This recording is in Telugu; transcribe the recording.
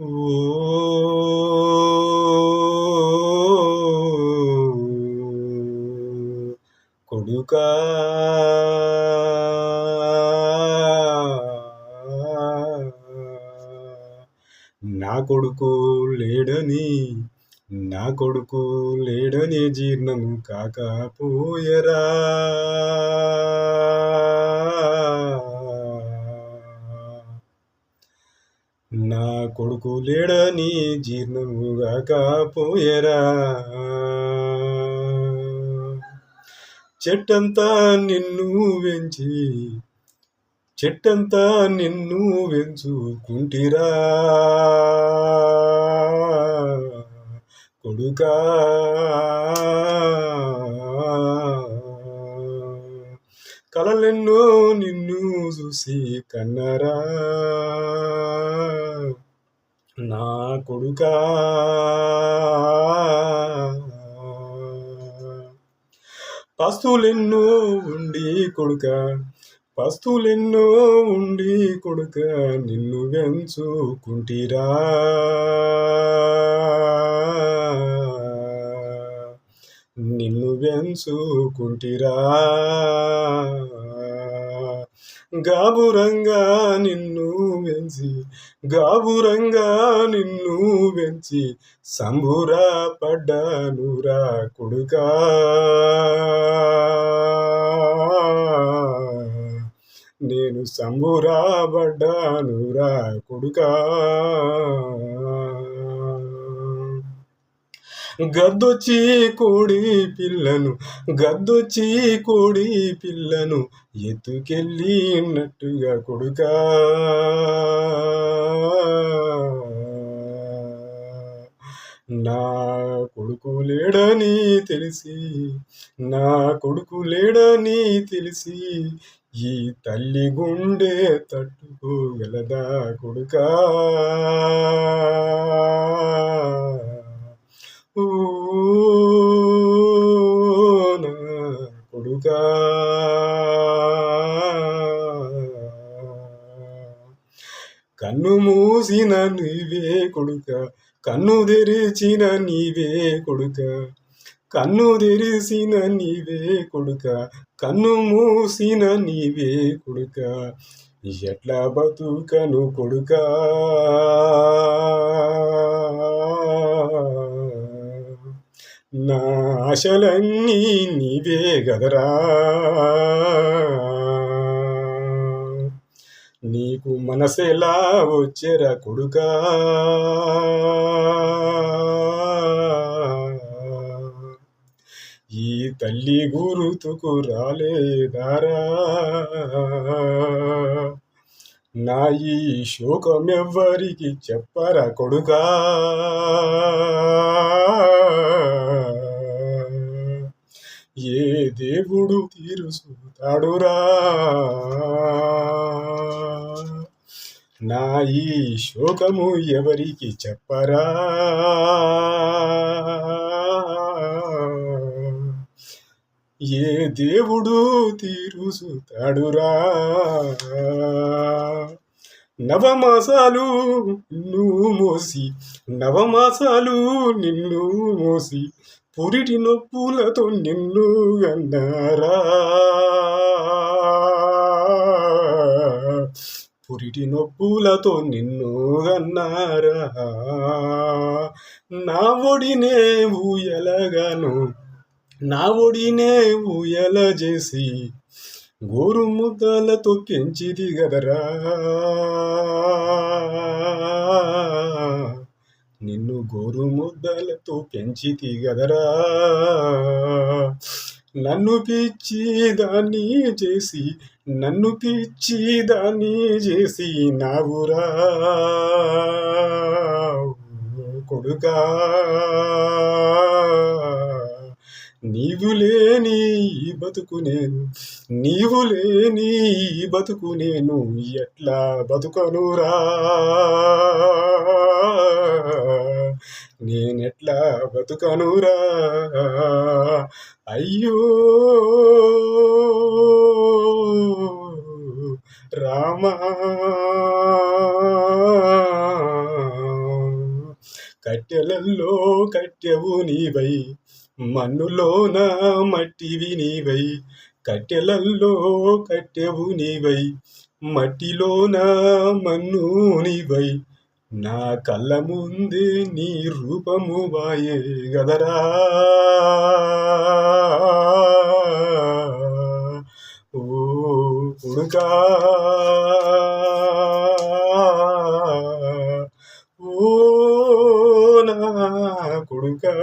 కొడుకా. నా కొడుకు లేడని నా కొడుకు లేడని జీర్ణము కాకపోయరా. నా కొడుకు లేడని జీర్ణముగా కాపోయరా. చెట్టంతా నిన్ను వెంచి చెట్టంతా నిన్ను వెంచుకుంటిరా. కొడుకా. కలలెన్నో నిన్ను చూసి కన్నరా. కొడుకా. పస్తులెన్నో ఉండి కొడుక పస్తులెన్నో ఉండి కొడుక నిన్ను వెంచుకుంటిరా. నిన్ను వెంచుకుంటిరా. గాబురంగా నిన్ను వెంచి గాబురంగా నిన్ను వెంచి సంబురా పడ్డానురా కొడుకా. నేను సంబురా పడ్డానురా కొడుకా. గద్దొచ్చి కోడి పిల్లను గద్దొచ్చి కోడి పిల్లను ఎత్తుకెళ్ళినట్టుగా కొడుకా. నా కొడుకు లేడని తెలిసి నా కొడుకు లేడని తెలిసి ఈ తల్లి గుండె తట్టుకోగలదా కొడుకా? కన్ను మూసిన నీవే కొడుక కన్ను తెరిచిన నీవే కొడుక. కన్ను తెరిసిన నీవే కొడుక కన్ను మూసిన నీవే కొడుక. ఎట్లా బతుకను కొడుక? నా ఆశలన్నీ నీవే గదరా. నీకు మనసెలా వచ్చేరా కొడుకా. ఈ తల్లి గురుతుకు రాలేదారా. నా ఈ శోకం ఎవ్వరికి చెప్పరా కొడుకా. ఏ దేవుడు తీరుసుతాడురా? నా ఈ శోకము ఎవరికి చెప్పరా? ఏ దేవుడు తీరుసుతాడురా? నవమాసాలు నిన్ను మోసి నవమాసాలు నిన్ను మోసి పురిటి నొప్పులతో నిన్ను అన్నారా? పురిటి నొప్పులతో నిన్ను అన్నారా? నా ఒడినే ఊయలగాను నా ఒడినే ఊయల చేసి గోరు ముద్దలతో పెంచిది గదరా? గోరు ముద్దలతో పెంచితి గదరా నన్ను పిచ్చి దాన్ని చేసి నన్ను పిచ్చి దాన్ని చేసి నావురా. కొడుకా. నీవు లేని బతుకు నేను నీవు లేని బతుకు నేను ఎట్లా బతుకనురా? నేనెట్లా బతుకనురా? అయ్యో! రామా! కట్టెలల్లో కట్టెవు నీవై మన్నులోన మట్టివి నీవై కట్టెలల్లో కట్టెవు నీవై మట్టిలోన మన్ను నీవై. నా కళ్ళ ముందే నీ రూపము వాయే గదరా ఓ కొడుకా ఓ నా కొడుకా